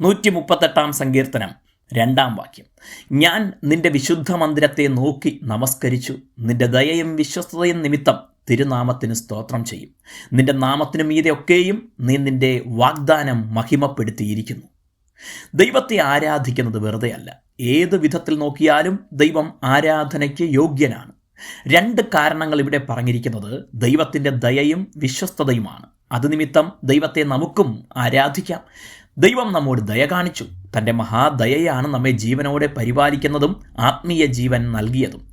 നൂറ്റി മുപ്പത്തെട്ടാം സങ്കീർത്തനം രണ്ടാം വാക്യം. ഞാൻ നിന്റെ വിശുദ്ധ മന്ദിരത്തെ നോക്കി നമസ്കരിച്ചു. നിന്റെ ദയയും വിശ്വസ്തതയും നിമിത്തം തിരുനാമത്തിന് സ്തോത്രം ചെയ്യും. നിന്റെ നാമത്തിനു മീതെയൊക്കെയും നീ നിന്റെ വാഗ്ദാനം മഹിമപ്പെടുത്തിയിരിക്കുന്നു. ദൈവത്തെ ആരാധിക്കുന്നത് വെറുതെയല്ല. ഏത് വിധത്തിൽ നോക്കിയാലും ദൈവം ആരാധനയ്ക്ക് യോഗ്യനാണ്. രണ്ട് കാരണങ്ങൾ ഇവിടെ പറഞ്ഞിരിക്കുന്നത് ദൈവത്തിന്റെ ദയയും വിശ്വസ്തതയുമാണ്. അത് നിമിത്തം ദൈവത്തെ നമുക്കും ആരാധിക്കാം. ദൈവം നമ്മോട് ദയ കാണിച്ചു. തന്റെ മഹാദയയാണ് നമ്മെ ജീവനോടെ പരിപാലിക്കുന്നതും ആത്മീയ ജീവൻ നൽകിയതും.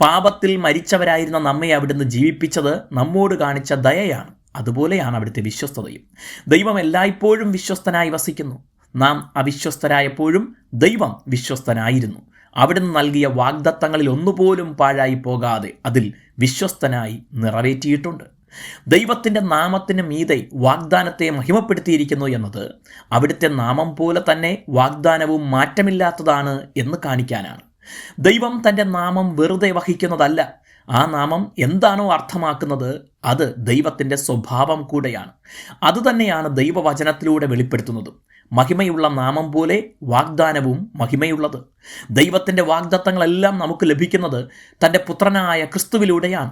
പാപത്തിൽ മരിച്ചവരായിരുന്ന നമ്മെ അവിടുന്ന് ജീവിപ്പിച്ചത് നമ്മോട് കാണിച്ച ദയയാണ്. അതുപോലെയാണ് അവിടുത്തെ വിശ്വസ്തതയും. ദൈവം എല്ലായ്പ്പോഴും വിശ്വസ്തനായി വസിക്കുന്നു. നാം അവിശ്വസ്തരായപ്പോഴും ദൈവം വിശ്വസ്തനായിരുന്നു. അവിടുന്ന് നൽകിയ വാഗ്ദത്തങ്ങളിൽ ഒന്നുപോലും പാഴായി പോകാതെ അതിൽ വിശ്വസ്തനായി നിറവേറ്റിയിട്ടുണ്ട്. ദൈവത്തിന്റെ നാമത്തിന് മീതെ വാഗ്ദാനത്തെ മഹിമപ്പെടുത്തിയിരിക്കുന്നു എന്നത് അവിടുത്തെ നാമം പോലെ തന്നെ വാഗ്ദാനവും മാറ്റമില്ലാത്തതാണ് എന്ന് കാണിക്കാനാണ്. ദൈവം തന്റെ നാമം വെറുതെ വഹിക്കുന്നതല്ല. ആ നാമം എന്താണോ അർത്ഥമാക്കുന്നത് അത് ദൈവത്തിന്റെ സ്വഭാവം കൂടെയാണ്. അതുതന്നെയാണ് ദൈവവചനത്തിലൂടെ വെളിപ്പെടുത്തുന്നതും. മഹിമയുള്ള നാമം പോലെ വാഗ്ദാനവും മഹിമയുള്ളത്. ദൈവത്തിന്റെ വാഗ്ദത്തങ്ങളെല്ലാം നമുക്ക് ലഭിക്കുന്നത് തന്റെ പുത്രനായ ക്രിസ്തുവിലൂടെയാണ്.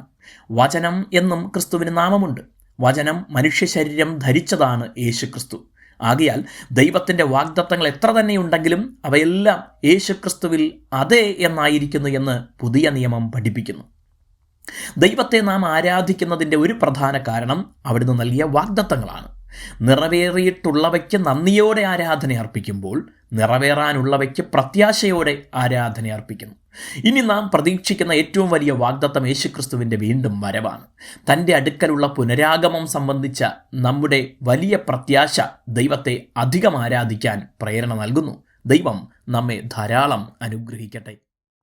വചനം എന്നും ക്രിസ്തുവിന് നാമമുണ്ട്. വചനം മനുഷ്യ ശരീരം ധരിച്ചതാണ് യേശു ക്രിസ്തു ആകയാൽ ദൈവത്തിന്റെ വാഗ്ദത്തങ്ങൾ എത്ര തന്നെ ഉണ്ടെങ്കിലും അവയെല്ലാം യേശു ക്രിസ്തുവിൽ അതെ എന്നായിരിക്കുന്നു എന്ന് പുതിയ നിയമം പഠിപ്പിക്കുന്നു. ദൈവത്തെ നാം ആരാധിക്കുന്നതിന്റെ ഒരു പ്രധാന കാരണം അവിടുന്ന് നൽകിയ വാഗ്ദത്തങ്ങളാണ്. നിറവേറിയിട്ടുള്ളവയ്ക്ക് നന്ദിയോടെ ആരാധന അർപ്പിക്കുമ്പോൾ നിറവേറാനുള്ളവയ്ക്ക് പ്രത്യാശയോടെ ആരാധന അർപ്പിക്കുന്നു. ഇനി നാം പ്രതീക്ഷിക്കുന്ന ഏറ്റവും വലിയ വാഗ്ദത്തം യേശുക്രിസ്തുവിന്റെ വീണ്ടും വരവാണ്. തന്റെ അടുക്കലുള്ള പുനരാഗമം സംബന്ധിച്ച നമ്മുടെ വലിയ പ്രത്യാശ ദൈവത്തെ അധികം ആരാധിക്കാൻ പ്രേരണ നൽകുന്നു. ദൈവം നമ്മെ ധാരാളം അനുഗ്രഹിക്കട്ടെ.